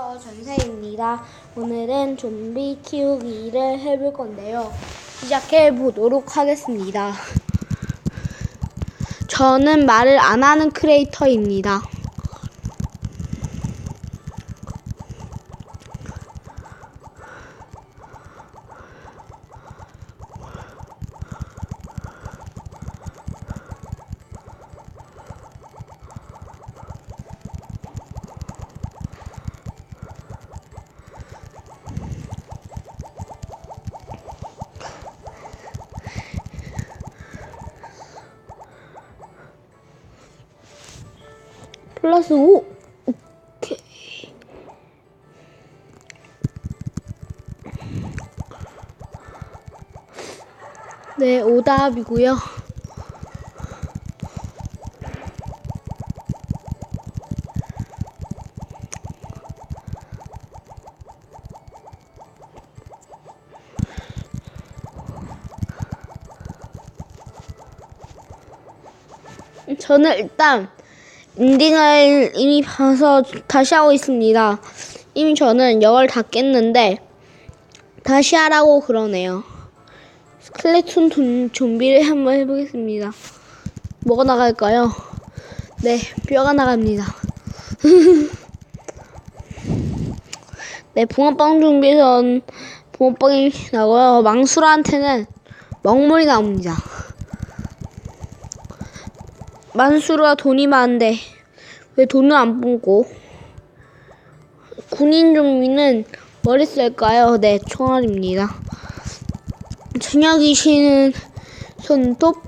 전세입니다. 오늘은 좀비 키우기를 해볼 건데요. 시작해 보도록 하겠습니다. 저는 말을 안 하는 크리에이터입니다. 플러스 5. 오케이. 네, 오답이고요. 저는 일단 엔딩을 이미 봐서 다시 하고 있습니다. 이미 저는 영을 다 깼는데 다시 하라고 그러네요. 스켈레톤 돈- 좀비를 한번 해보겠습니다. 뭐가 나갈까요? 네, 뼈가 나갑니다. 네, 붕어빵 좀비에선 붕어빵이 나고요. 망수라한테는 먹물이 나옵니다. 만수르가 돈이 많은데 왜 돈을 안 뽑고 군인 좀비는 뭘 쓸까요? 네, 총알입니다. 저녁이시는 손톱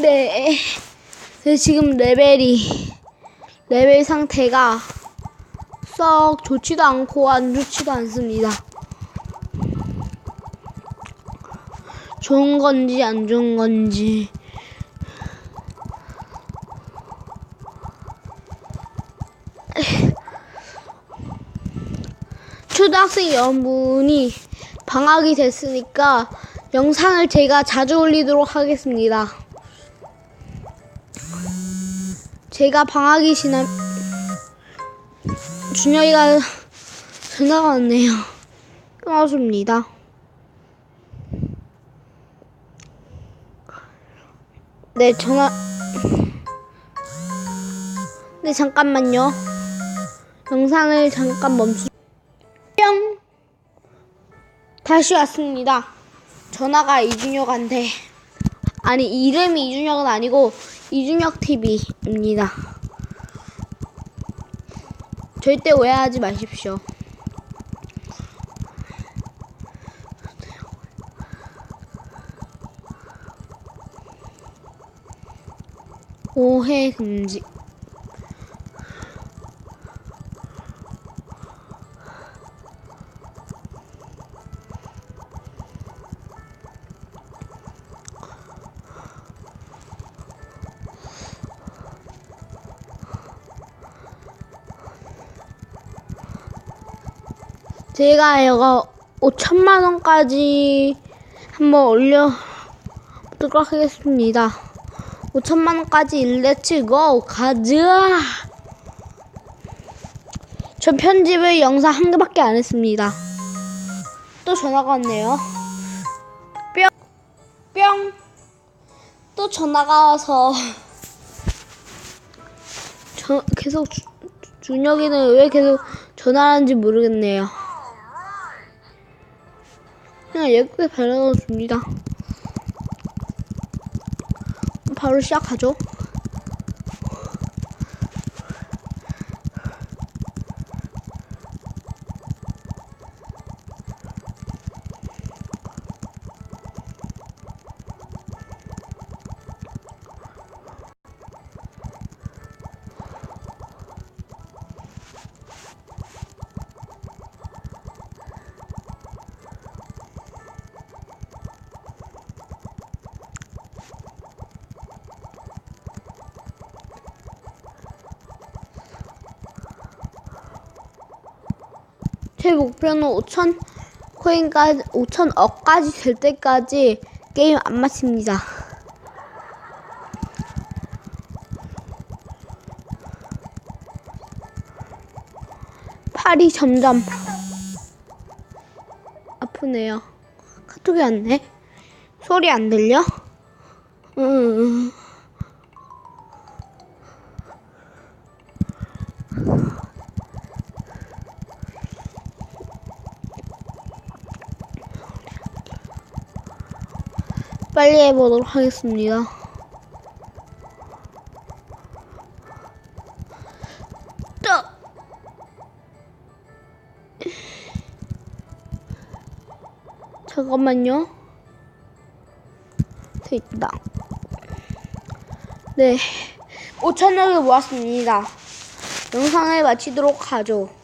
네. 네, 지금 레벨이 레벨 상태가 썩 좋지도 않고 안 좋지도 않습니다. 좋은 건지 안 좋은 건지 초등학생 여러분이 방학이 됐으니까 영상을 제가 자주 올리도록 하겠습니다. 제가 방학이 지나 준혁이가 왔네요. 끊어줍니다. 네, 전화. 네, 잠깐만요. 영상을 잠깐 멈추. 뿅! 다시 왔습니다. 전화가 이준혁한테. 아니, 이름이 이준혁은 아니고, 이준혁 TV입니다. 절대 오해하지 마십시오. 오해 금지. 제가 이거 5천만 원까지 한번 올려 보도록 하겠습니다. 5천만 원까지 렛츠고 가자. 저 편집을 영상 한 개밖에 안 했습니다. 또 전화가 왔네요. 뿅. 뿅. 또 전화가 와서 저 계속 주, 준혁이는 왜 계속 전화하는지 모르겠네요. 그냥 예쁘게 발라놓 줍니다. 바로 시작하죠. 제 목표는 5천 코인까지 5천억까지 될 때까지 게임 안 마칩니다. 팔이 점점 아프네요. 카톡이 왔네. 소리 안 들려? 빨리 해보도록 하겠습니다. 또! 잠깐만요. 됐다. 네. 5천억을 모았습니다. 영상을 마치도록 하죠.